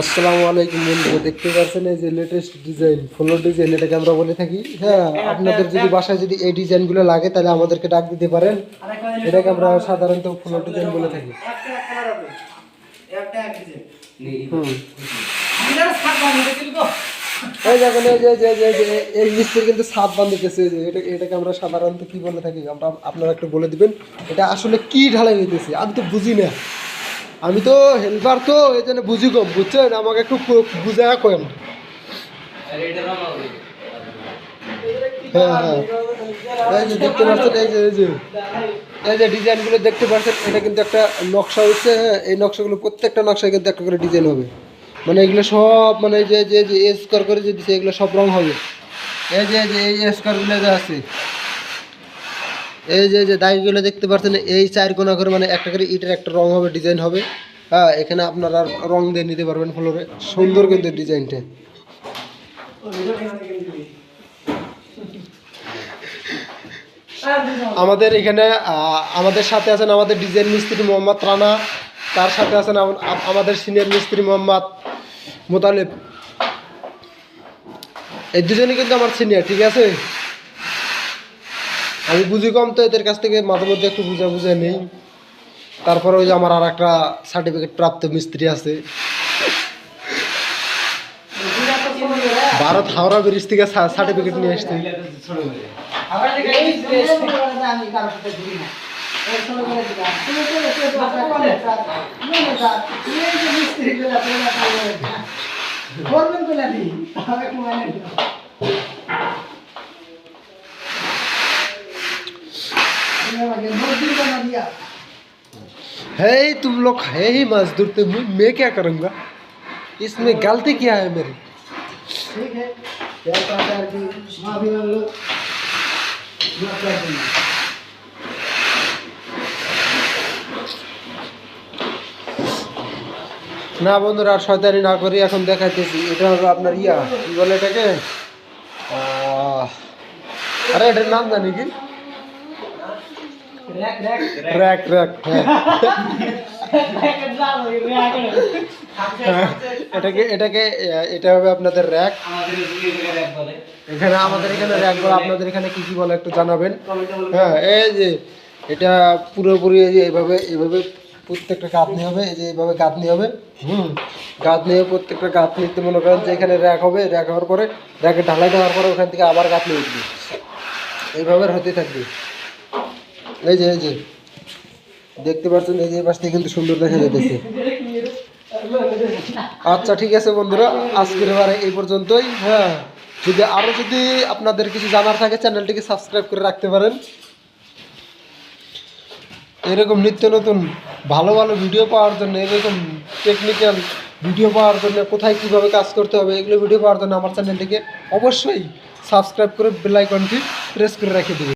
আসসালামু আলাইকুম বন্ধুরা দেখতে পাচ্ছেন এই যে লেটেস্ট ডিজাইন ফ্লোর ডিজাইন এটাকে আমরা বলে থাকি। হ্যাঁ আপনাদের যদি বাসায় যদি এই ডিজাইনগুলো লাগে তাহলে আমাদেরকে ডাক দিতে পারেন। এটাকে আমরা সাধারণত ফ্লোর ডিজাইন বলে থাকি। এই দেখেন এই যে যে যে এই মিস্ত্রি কিন্তু সাপ যে এটা এটাকে আমরা সাধারণত কি বলে থাকি? আমরা আপনারা একটু বলে দিবেন এটা আসলে কি ঢালাই হইতেছে? আমি তো বুঝি না। আমি তো হেল্পার তো, এই জন্য বুঝি কম, বুঝছেন? আমাকে একটু বুঝায় কম হ্যাঁ হ্যাঁ। এই যে দেখতে পাচ্ছেন, এই যে এই যে। ডিজাইনগুলো দেখতে পাচ্ছেন, এটা কিন্তু একটা নকশা হচ্ছে হ্যাঁ। এই নকশাগুলো প্রত্যেকটা নকশায় কিন্তু একটা করে ডিজাইন হবে। মানে এগুলো সব মানে যে যে যে স্কোয়ার করে যে দিচ্ছে এগুলো সব রং হবে। এই যে এই যে, এই স্কোয়ারগুলো যে আছে এই যে যে, দাগগুলো দেখতে পাচ্ছেন এই চার কোনা করে মানে একটা করে ইটের একটা রং হবে ডিজাইন হবে। হ্যাঁ এখানে আপনারা রং দিয়ে নিতে পারবেন ফ্লোরে সুন্দর কিন্তু ডিজাইনটা আমাদের এখানে আমাদের সাথে আছেন আমাদের ডিজাইন মিস্ত্রি মোহাম্মদ রানা, তার সাথে আছেন আম- আম- আমাদের সিনিয়র মিস্ত্রি মোহাম্মদ মোতালেব। এই দুজনে কিন্তু আমার সিনিয়র ঠিক আছে? আমি বুঝি কম তো এদের কাছ থেকে মাঝে মধ্যে একটু বুঝা বুঝে নেই। তারপরে ওই যে আমার আর একটা সার্টিফিকেট প্রাপ্ত মিস্ত্রি আছে। ভারত হাওড়া ব্রিজ থেকে সার্টিফিকেট নিয়ে আসছি। দিয়া है तुम लोग है ही मजदूर तो मैं मैं क्या करूँगा इसमें गलती क्या है मेरी ठीक है क्या कहते हैं कि माफी मांग लो माफ कर देंगे না বন্ধুরা আর শয়তানি না করি এখন দেখাইতেছি এটা হলো আপনার ইয়া কি বলে এটাকে আহ, আরে এটার নাম জানি কি র্যাক র্যাক র্যাক র্যাক এটাকে এটাকে এটা হবে আপনাদের র্যাক এখানে আমাদের এখানে র্যাক বলে আপনাদের এখানে কি কি বলে একটু জানাবেন? হ্যাঁ এই যে এটা পুরোপুরি এই যে এইভাবে এইভাবে প্রত্যেকটা গাঁথনি হবে এই যে এইভাবে গাঁথনি হবে হুম। গাঁথনি হবে প্রত্যেকটা গাঁথনিতে মনে করেন যে এখানে র্যাক হবে র্যাক হওয়ার পরে র্যাকে ঢালাই দেওয়ার পরে ওখান থেকে আবার গাঁথনি উঠবে। এইভাবে হতে থাকবে। এই যে এই যে। দেখতে পাচ্ছেন, এই যে পাশটা কিন্তু সুন্দর দেখা যেতেছে আচ্ছা ঠিক আছে বন্ধুরা, আজকের বারে এই পর্যন্তই। হ্যাঁ যদি আরও যদি আপনাদের কিছু জানার থাকে, চ্যানেলটিকে সাবস্ক্রাইব করে রাখতে পারেন। এরকম নিত্য নতুন, ভালো ভালো ভিডিও পাওয়ার জন্য, এরকম টেকনিক্যাল ভিডিও পাওয়ার জন্য, কোথায় কীভাবে কাজ করতে হবে, এগুলো ভিডিও পাওয়ার জন্য আমার চ্যানেলটিকে অবশ্যই সাবস্ক্রাইব করে বেল আইকনটি প্রেস করে রেখে দিবে